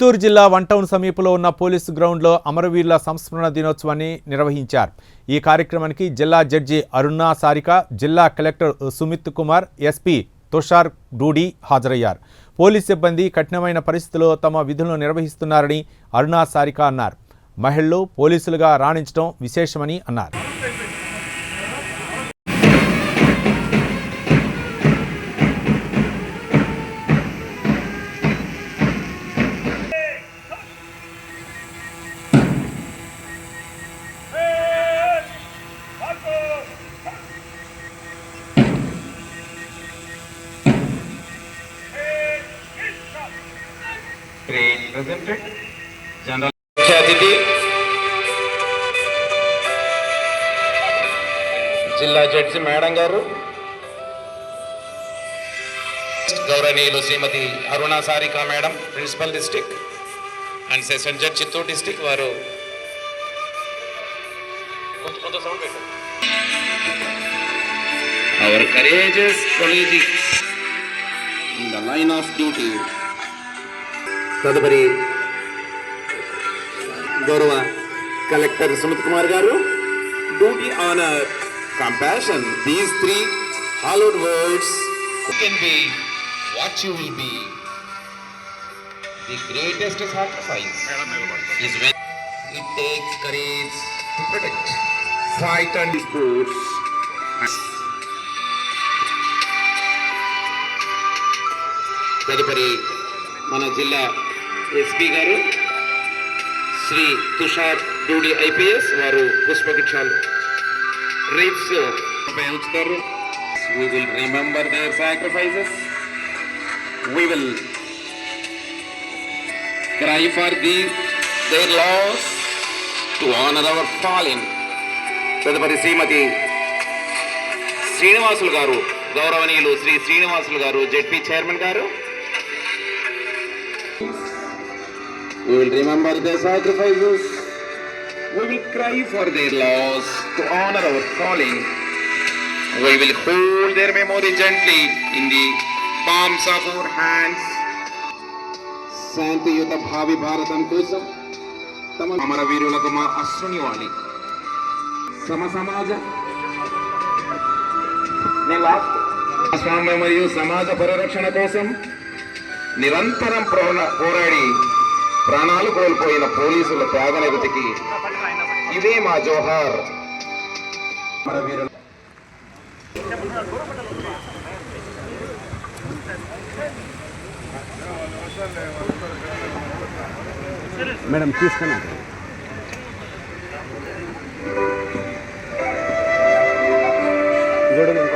చిత్తూరు జిల్లా one town సమీపంలో ఉన్న పోలీసు గ్రౌండ్లో అమరవీరుల సంస్మరణ దినోత్సవాన్ని నిర్వహించారు. ఈ కార్యక్రమానికి జిల్లా జడ్జి అరుణా సారిక జిల్లా కలెక్టర్ సుమిత్ కుమార్ ఎస్పీ తుషార్ డూడి హాజరయ్యారు. పోలీస్ సిబ్బంది కఠినమైన పరిస్థితుల్లో తమ విధులను నిర్వహిస్తున్నారని అరుణా సారిక అన్నారు. మహిళలు పోలీసులుగా రాణించడం విశేషమని అన్నారు. General ముఖ్య అతిథి జిల్లా జడ్జి మేడం గారు. గౌరవనీయులు Shrimati Aruna Sarika madam principal district and session judge Chittoor district వారు. కొంచెం కొంచెం సౌండ్ పెట్టు. Our courageous colleague in the line of duty తదుపరి గౌరవ collector Sumit Kumar garu. Duty honour compassion these three hallowed words can be what you will be the greatest sacrifice is when it takes courage to protect fight and sports తదుపరి మన జిల్లా SP గారు Shri Tushar Doodi IPS వారు పుష్పగుచ్చాలు. రేట్స్ ఉంచుతారు we will remember their sacrifices. We will cry for these their laws to honor our fallen తదుపరి శ్రీమతి శ్రీనివాసులు గారు గౌరవనీయులు Shri Srinivasulu garu ZP chairman garu. We will remember their sacrifices. We will cry for their loss to honor our falling. We will hold their memory gently in the palms of our hands. శాంతియుత భావి భారతం కోసం తమ అమరవీరులకు మా అశ్రునివాలి సమ సమాజ నేను last Swamya మరియు సమాజ పరిరక్షణ కోసం నిరంతరం ప్రోణ- పోరాడి ప్రాణాలు కోల్పోయిన పోలీసుల త్యాగనిరతికి ఇదే మా జోహార్. మేడం తీసుకున్నాను చూడండి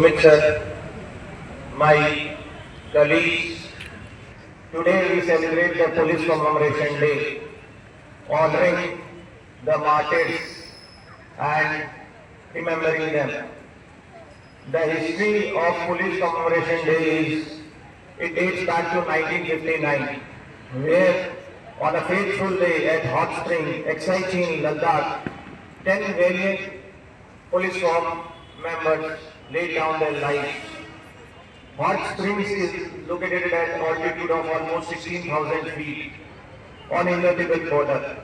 Sir, my colleagues, today we celebrate the Police Commemoration Day, honoring the martyrs and remembering them. The history of Police Commemoration Day is, it dates back to 1959, where on a fateful day at Hot Spring, Exciting, Ladakh, 10 valiant police form members laid down their lives. Hot Springs is located at an altitude of almost 16,000 feet on Indo-Tibet border.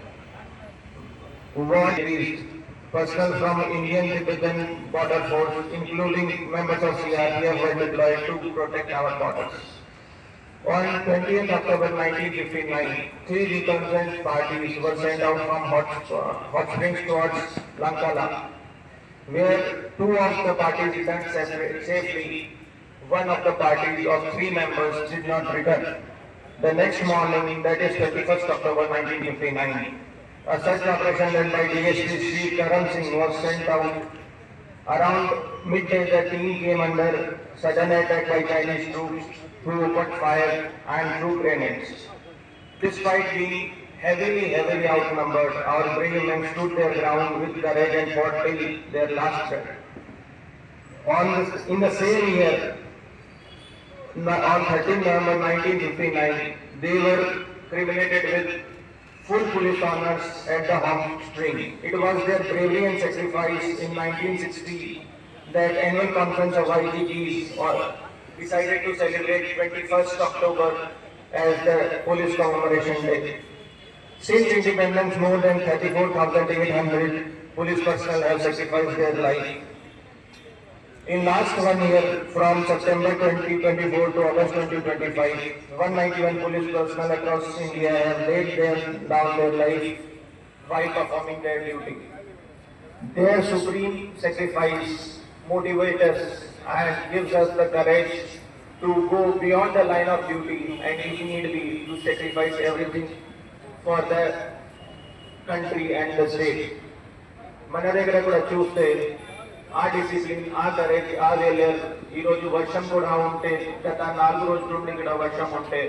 One is personnel from Indian Tibetan border force, including members of CRPF were deployed to protect our borders. On 20th October 1959, three reconnaissance parties were sent out from Hot, Hot Springs towards Lankala, where two of the parties returned safely. One of the parties of three members did not return. The next morning, that is 21st October 1959, a search operation led by DSP Sri Karam Singh was sent out. Around midday, the team came under sudden attack by Chinese troops through open fire and through grenades. Despite being heavily, heavily outnumbered, our brave men stood their ground with courage and fought till their last breath. On this, in the same year, on 13 November 1959, they were cremated with full police honors at the home spring. It was their bravery and sacrifice in 1960 that annual conference of IGPs or uh, decided to celebrate 21st October as the police commemoration day. Since independence, more than 34,800 police personnel have sacrificed their life. In last one year, from September 2024 to August 2025, 191 police personnel across India have laid their, down their life while performing their duty. Their supreme sacrifice motivates us and gives us the courage to go beyond the line of duty and if need be to sacrifice everything for the country and the state మన దగ్గర కూడా చూస్తే ఆ discipline ఆ courage ఆ Whaler ఈరోజు వర్షం కూడా ఉంటే గత నాలుగు రోజుల నుండి ఇక్కడ వర్షం ఉంటే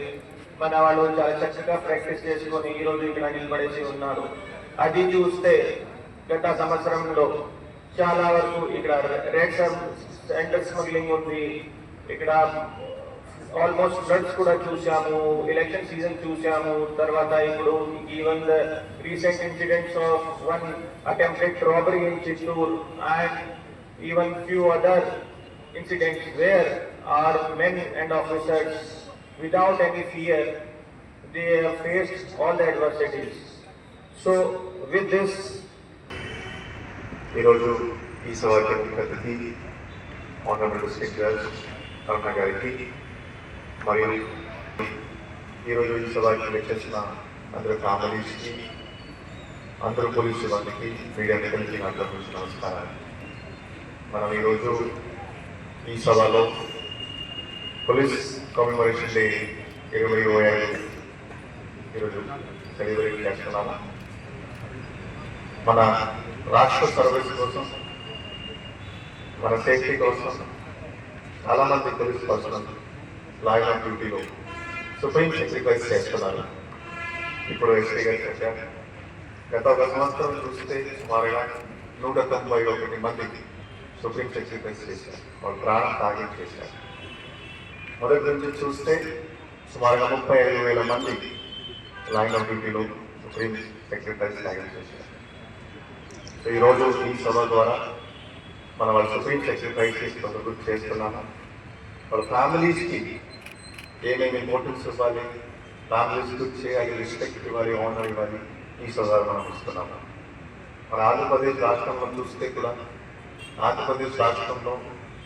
మన వాళ్ళు చాలా చక్కగా ప్రాక్టీస్ చేసుకొని ఈ రోజు ఇక్కడ నిలబడేసి ఉన్నారు. అది చూస్తే గత సంవత్సరంలో చాలా వరకు ఇక్కడ రెడ్ సెంటర్ స్మగ్లింగ్ ఉంది. ఇక్కడ ఆల్మోస్ట్ ఫ్లడ్స్ కూడా చూసాము ఎలక్షన్ సీజన్ చూసాము తర్వాత ఇప్పుడు even the recent incidents of one attempted robbery in Chittoor and even few other incidents where are men and officers without any fear they have all the adversities so with this ఈరోజు ఈ సవాల్ ముఖ్య అతిథి honourable speaker కరుణ గారికి మరియు ఈరోజు ఈ సభకి వచ్చేసిన అందరూ కామలీస్కి అందరూ పోలీసు వాళ్ళకి మీడియా కలిసి నా నమస్కారాలు. మనం ఈరోజు ఈ సభలో పోలీస్ కమ్యూమరేషన్ డే ఇరవై ఇరవై ఐదు ఈరోజు సెలబ్రేట్ చేస్తున్నాము. మన రాష్ట్ర సర్వీస్ కోసం మన సేఫ్టీ కోసం చాలా మంది పోలీస్ పర్సనల్ లైన్ ఆఫ్ డ్యూటీలో. సుప్రీం సాక్రిఫైస్ చేస్తున్నారు. ఇప్పుడు ఎస్పీ గారు చెప్పారు. గత ఒక సంవత్సరం చూస్తే సుమారుగా నూట తొంభై ఒకటి మంది సుప్రీం సాక్రిఫైస్ చేశారు. వాళ్ళు ప్రాణం తాగి చేశారు. మొదటి నుంచి చూస్తే సుమారుగా ముప్పై ఐదు వేల మంది లైన్ ఆఫ్ డ్యూటీలో సుప్రీం సాక్రిఫైస్ త్యాగం చేశారు. సో ఈరోజు ఈ సభ ద్వారా మనం వాళ్ళ సుప్రీం చేసి గుర్తు చేస్తున్నాము వాళ్ళ ఫ్యామిలీస్కి ఏమేమి ఇంపార్టెన్స్ ఇవ్వాలి? ఫ్యామిలీస్ గురించి చేయాలి రెస్పెక్ట్ ఇవ్వాలి ఆనర్ ఇవ్వాలి ఈ సభ మనం ఇస్తున్నాము మన ఆంధ్రప్రదేశ్ రాష్ట్రంలో చూస్తే కూడా ఆంధ్రప్రదేశ్ రాష్ట్రంలో